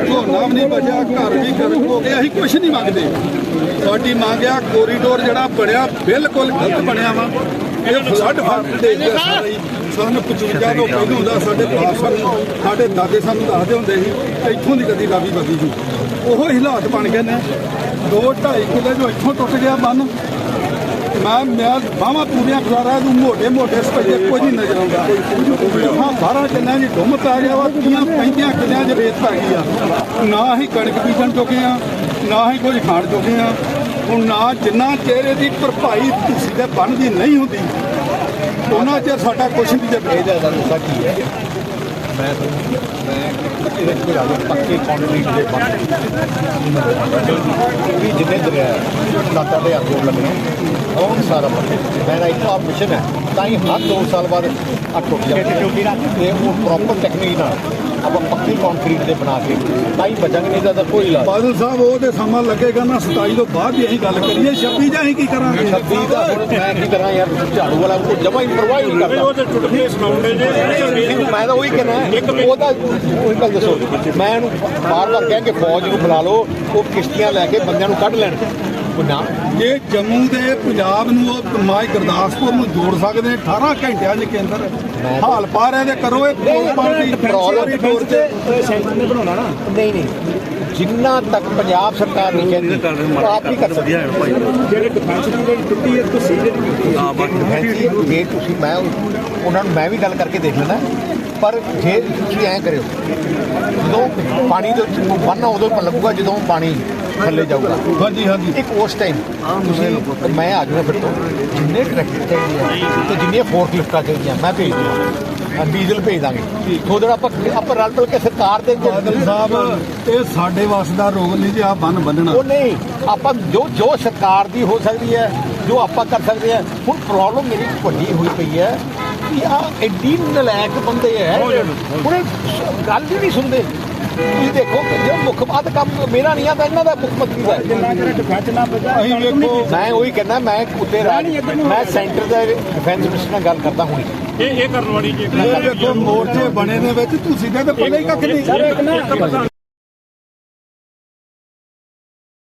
ਵੀ ਨਹੀਂ ਬਚਿਆ ਘਰ ਵੀ ਗਰਕ ਹੋ ਗਿਆ ਅਸੀਂ ਕੁਝ ਨਹੀਂ ਮੰਗਦੇ। ਸਾਡੀ ਮੰਗ ਆ ਕੋਰੀਡੋਰ ਜਿਹੜਾ ਬਣਿਆ ਬਿਲਕੁਲ ਗਲਤ ਬਣਿਆ ਵਾ। ਇਹ ਫਲੱਡ ਫੰਡ ਦੇ। ਸਾਨੂੰ 55 ਤੋਂ ਪਹਿਲਾਂ ਦਾ ਸਾਡੇ ਸਾਨੂੰ ਸਾਡੇ ਦਾਦੇ ਸਾਨੂੰ ਦੱਸਦੇ ਹੁੰਦੇ ਸੀ ਇੱਥੋਂ ਦੀ ਕਦੀ ਰਾਵੀ ਵਧੀ ਜੂ ਉਹੋ ਹਾਲਾਤ ਬਣ ਗਏ ਨੇ। 2.5 ਕਿਲੇ ਜੋ ਇੱਥੋਂ ਟੁੱਟ ਗਿਆ ਬੰਨ ਮੈਂ ਮੈਂ ਬਾਹਾਂ ਪੂਰੀਆਂ ਖਲਾਰਾ ਨੂੰ ਮੋਟੇ ਮੋਟੇ ਸਪੇਜੇ ਕੋਈ ਨਹੀਂ ਨਜ਼ਰ ਆਉਂਦਾ। ਹਾਂ 12 ਕਿੱਲਿਆਂ ਦੀ ਡੁੰਮ ਆ ਗਿਆ ਵਾ, ਤੀਆਂ 35 ਕਿੱਲਿਆਂ 'ਚ ਰੇਤ ਪੈ ਗਈ ਆ। ਨਾ ਹੀ ਕਣਕ ਬੀਜਣ ਚੁੱਕੇ ਆ, ਨਾ ਹੀ ਕੁਝ ਖਾਣ ਚੁੱਕੇ ਆ। ਹੁਣ ਨਾ ਜਿੰਨਾ ਚਿਹਰੇ ਦੀ ਭਰਪਾਈ ਤੁਸੀਂ ਦੇ ਬਣਦੀ ਨਹੀਂ ਹੁੰਦੀ, ਉਹਨਾਂ 'ਚ ਸਾਡਾ ਕੁਛ ਨਹੀਂ ਜੇ ਇਹਦਾ ਦੱਸਾ ਕੀ ਹੈ। ਮੈਂ ਤੁਹਾਨੂੰ ਮੈਂ ਇਹਦੇ ਵਿੱਚ ਆਦਤ ਪੱਕੇ ਕੰਕਰੀਟ ਦੇ ਬੰਦ ਵੀ ਜਿੰਨੇ ਦਰਿਆ ਦਾਤਾ ਦੇ ਅੱਗੋਂ ਲੱਗਣਾ। ਉਹ ਸਾਰਾ ਪੱਕੇ। ਮੇਰਾ ਇੱਕ ਆਪ ਮਿਸ਼ਨ ਹੈ ਤਾਂ ਹੀ ਹਰ 2 ਸਾਲ ਬਾਅਦ ਆ ਟੁੱਟ ਜਾਂਦਾ ਤੇ ਉਹ ਪ੍ਰੋਪਰ ਟੈਕਨੀਕ ਨਾਲ ਆਪਾਂ ਪੱਕੀ ਕੰਕਰੀਟ ਦੇ ਬਣਾ ਕੇ ਤਾਂ ਹੀ ਬਚਾਂਗੇ ਨਹੀਂ ਤਾਂ ਕੋਈ ਇਲਾਜ ਬਾਦਲ ਸਾਹਿਬ ਉਹ ਤੇ ਸਮਾਂ ਲੱਗੇਗਾ ਨਾ 27 ਤੋਂ ਬਾਅਦ ਹੀ ਅਸੀਂ ਗੱਲ ਕਰੀਏ 26 ਜਾਂ ਅਸੀਂ ਕੀ ਕਰਾਂਗੇ? ਛੱਬੀ ਦਾ ਹੁਣ ਮੈਂ ਕੀ ਕਰਾਂ ਯਾਰ ਝਾੜੂ ਵਾਲਾ ਉਹ ਜਮਾ ਹੀ ਪਰਵਾਹ ਹੀ ਨਹੀਂ ਕਰਦਾ। ਉਹ ਤੇ ਚੁਟਕਲੇ ਸੁਣਾਉਂਦੇ ਜੇ ਮੈਂ ਤਾਂ ਉਹੀ ਕਹਿਣਾ ਉਹਦਾ ਉਹੀ ਗੱਲ ਦੱਸੋ। ਮੈਂ ਇਹਨੂੰ ਬਾਰ-ਬਾਰ ਕਹਿ ਕੇ ਫੌਜ ਨੂੰ ਬੁਲਾ ਲਓ, ਉਹ ਕਿਸ਼ਤੀਆਂ ਲੈ ਕੇ ਬੰਦਿਆਂ ਨੂੰ ਕੱਢ ਲੈਣ। ਨਾ ਇਹ ਜੰਮੂ ਦੇ ਪੰਜਾਬ ਨੂੰ ਉਹ ਮਾਈ ਗੁਰਦਾਸਪੁਰ ਨੂੰ ਜੋੜ ਸਕਦੇ ਨੇ। 18 ਘੰਟਿਆਂ ਦੇ ਕੇਂਦਰ ਹਾਲ ਪਾਰ ਇਹਦੇ ਕਰੋ ਇਹ ਪੁਲ ਪਾਣੀ ਪ੍ਰੋਬਲਮ ਡੋਰ ਤੇ ਸੈਂਟਰ ਨੇ ਬਣਾਉਣਾ ਨਾ। ਨਹੀਂ ਨਹੀਂ। ਜਿੰਨਾ ਤੱਕ ਪੰਜਾਬ ਸਰਕਾਰ ਨਹੀਂ ਕਹਿੰਦੀ ਆਪ ਹੀ ਕਰ ਸਕਦੀ। ਹੈ ਜਿਹੜੇ ਡਿਫੈਂਸ ਦੀ ਜਿਹੜੀ ਟੁੱਟੀ ਹੈ ਤੁਸੀਂ ਜਿਹੜੀ ਵੈਸੇ ਜੇ ਤੁਸੀਂ ਮੈਂ ਉਹਨਾਂ ਨੂੰ ਮੈਂ ਵੀ ਗੱਲ ਕਰਕੇ ਦੇਖ ਲੈਣਾ ਪਰ ਜੇ ਤੁਸੀਂ ਐਂ ਕਰਿਓ ਜਦੋਂ ਪਾਣੀ ਦੇ ਬੰਨਾ ਉਦੋਂ ਹੀ ਲੱਗੂਗਾ ਜਦੋਂ ਪਾਣੀ ਥੱਲੇ ਜਾਊਗਾ। ਹਾਂਜੀ ਹਾਂਜੀ। ਇੱਕ ਉਸ ਟਾਈਮ ਤੁਸੀਂ ਮੈਂ ਆ ਜਾਊਗਾ ਫਿਰ ਤੋਂ। ਜਿੰਨੇ ਟਰੈਕਟਰ ਚਾਹੀਦੇ ਆ ਤੇ ਜਿੰਨੀਆਂ ਫੋਰਕ ਲਿਫਟਾਂ ਚਾਹੀਦੀਆਂ ਮੈਂ ਭੇਜ ਦੂੰਗਾ ਡੀਜ਼ਲ ਭੇਜ ਦਾਂਗੇ। ਨਾਲ ਆਪਾਂ ਆਪਾਂ ਰਲ ਮਿਲ ਕੇ ਸਰਕਾਰ ਦੇ ਸਾਹਿਬ ਇਹ ਸਾਡੇ ਵਾਸ ਦਾ ਰੋਗ ਨਹੀਂ ਜੀ ਆ ਬੰਨ ਬੰਨਣਾ। ਉਹ ਨਹੀਂ ਆਪਾਂ ਜੋ ਜੋ ਸਰਕਾਰ ਦੀ ਹੋ ਸਕਦੀ ਹੈ ਜੋ ਆਪਾਂ ਕਰ ਸਕਦੇ ਆ ਹੁਣ ਪ੍ਰੋਬਲਮ ਮੇਰੀ ਵੱਡੀ ਹੋਈ ਪਈ ਹੈ ਕਿ ਆ ਐਡੀ ਨਲਾਇਕ ਬੰਦੇ ਹੈ ਹੁਣ ਇਹ ਗੱਲ ਹੀ ਨਹੀਂ ਸੁਣਦੇ। ਤੁਸੀਂ ਦੇਖੋ ਕਿ ਜੇ ਮੁੱਖ ਬਾਤ ਕੰਮ ਮੇਰਾ ਨਹੀਂ ਆਦਾ ਇਹਨਾਂ ਦਾ ਮੁੱਖ ਮੰਤਰੀ ਦਾ ਹੈ। ਜਿੰਨਾ ਚਿਰ ਡਿਫੈਂਸ ਨਾ ਬਚਾ ਅਸੀਂ ਵੇਖੋ ਮੈਂ ਉਹੀ ਕਹਿੰਦਾ ਮੈਂ ਉੱਤੇ ਰਾਜ ਮੈਂ ਸੈਂਟਰ ਦਾ ਡਿਫੈਂਸ ਮਿਨਿਸਟਰ ਨਾਲ ਗੱਲ ਕਰਦਾ ਹੁਣੀ। ਇਹ ਇਹ ਕਰਨ ਵਾਲੀ ਜੀ ਮੋਰਚੇ ਬਣੇ ਦੇ ਵਿੱਚ ਤੁਸੀਂ ਤੇ ਪਹਿਲਾਂ ਹੀ ਕੱਖ ਨਹੀਂ।